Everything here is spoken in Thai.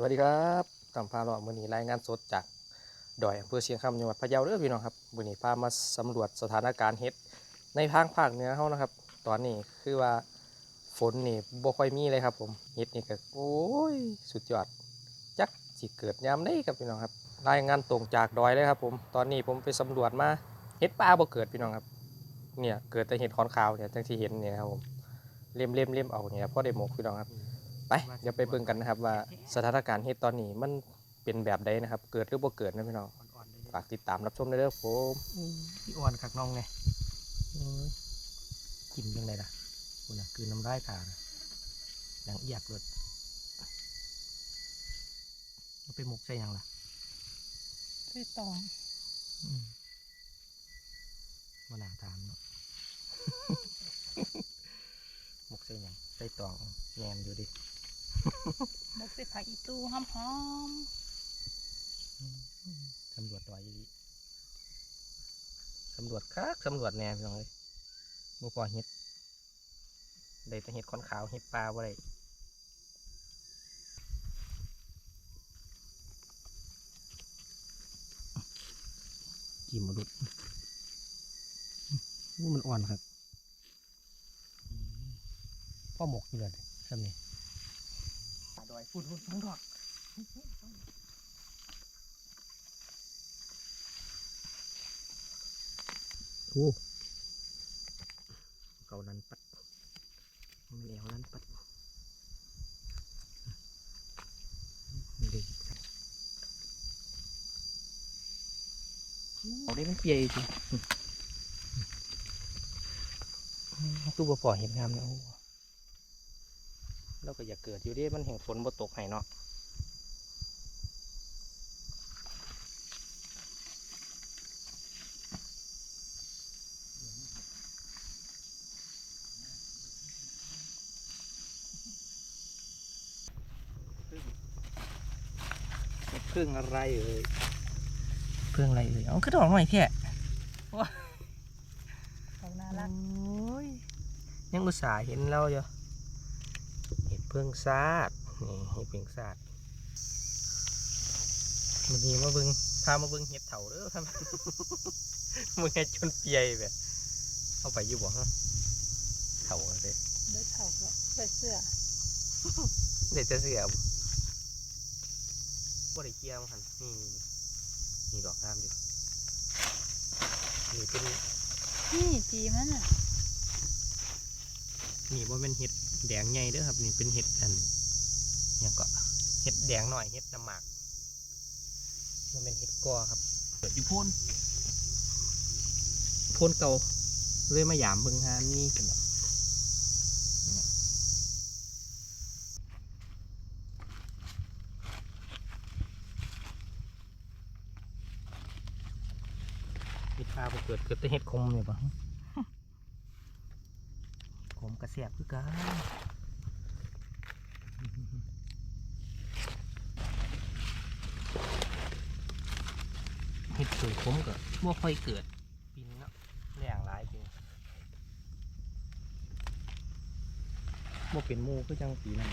สวัสดีครับตามพาเลาะมือนีรายงานสดจากดอยอำเภอเชียงคำจังหวัดพะเยาเด้อพี่น้องครับมือนีพามาสำรวจสถานการณ์เฮ็ดในทางภาคเหนือเฮานะครับ ตอนนี้คือว่าฝนนี่บ่ค่อยมีเลยครับ ผมเฮ็ดนี่ก็โอ้ยสุดยอดจักสิเกิดยามได้ครับพี่น้องครับ รายงานตรงจากดอยเลยครับผมตอนนี้ผมไปสำรวจมาเฮ็ดป่าบ่เกิดพี่น้องครับ เนี่ยเกิดแต่เห็ดขอนขาวเนี่ยจังที่เห็นเนี่ยครับผมเล่มเล่มเล่มเอาเนี่ยพอได้หมกพี่น้องครับ ไปเดี๋ยวไปเบิ่งกันนะครับว่าสถานการณ์เฮ็ดตอนนี้มันเป็นแบบใดนะครับ เกิดหรือบ่เกิดนะพี่น้องอ่อนๆเลยฝากติดตามรับชมได้เด้อผมพี่อ่อนคักน้องไงกินยังไงล่ะคุณน่ะคือน้ำลายตาน่ะดังเอียดเลยเอาไปหมกใส่หยังล่ะใส่ตองอืมมาหนาถามเนาะหมกใส่หยังใส่ตองแงมอยู่ดิ มกใส่ผักอีตู้หอมหอมสำรวจดอยอีสำรวจคักสำรวจแนวพี่น้องเลยบ่พอเห็ดได้แต่เห็ดขอนขาวเห็ดปลาบ่ได้กินมาดุดอู้มันอ่อนครับพ่อหมกอยู่เลยทำนี่ ดอยพูดพูดทั้งดอกโอ้เกาลันปัดมันแอวลันปัดนี่เอาได้มันเปียจริงตู้บ่พอเห็นงามเนาะโอ้เราก็อยากเกิดอยู่เดิมันแห่งฝนบ่ตกให้เนาะเครื่องอะไรเอ่ยเพื่องอะไรเอ่ยเอาขึ้นดอกหน่อยแค่เขาน่ารักโอ้ยยังอุตส่าห์เห็นเราอยู่เห็ดเพื่องซาดนี่เห็ดเพื่องซาดมันนี้มาเบิงพามาเบิงเห็ดเถาเด้อครับมึงเห็ดจนเปียแบบเอาไปอยู่บ่ฮะเถาเลยเด้อเข่าแล้วใส่เสื้อเด็ดจะเสียบ่บ่ได้เกี่ยวหันนี่นี่ดอกงามอยู่นี่เป็นนี่จีมันอะนี่ว่าเป็นเห็ด แดงใหญ่เด้อครับนี่เป็นเห็ดอันหยังก็เห็ดแดงหน่อยเห็ดน้ำหมากมันเป็นเห็ดกอครับเกิดอยู่โพ่นโพ่นเก่าเลยมาหยามเบิ่งหานี่กันเนาะเห็ดปลาบ่เกิดเกิดแต่เห็ดคมเลยปะ ผมกระเสียบคือกันเห็ดเกิดผมก็บ่ค่อยเกิดปีนี้เนาะแรงหลายจริงบ่เป็นมูก็จังปีนั้น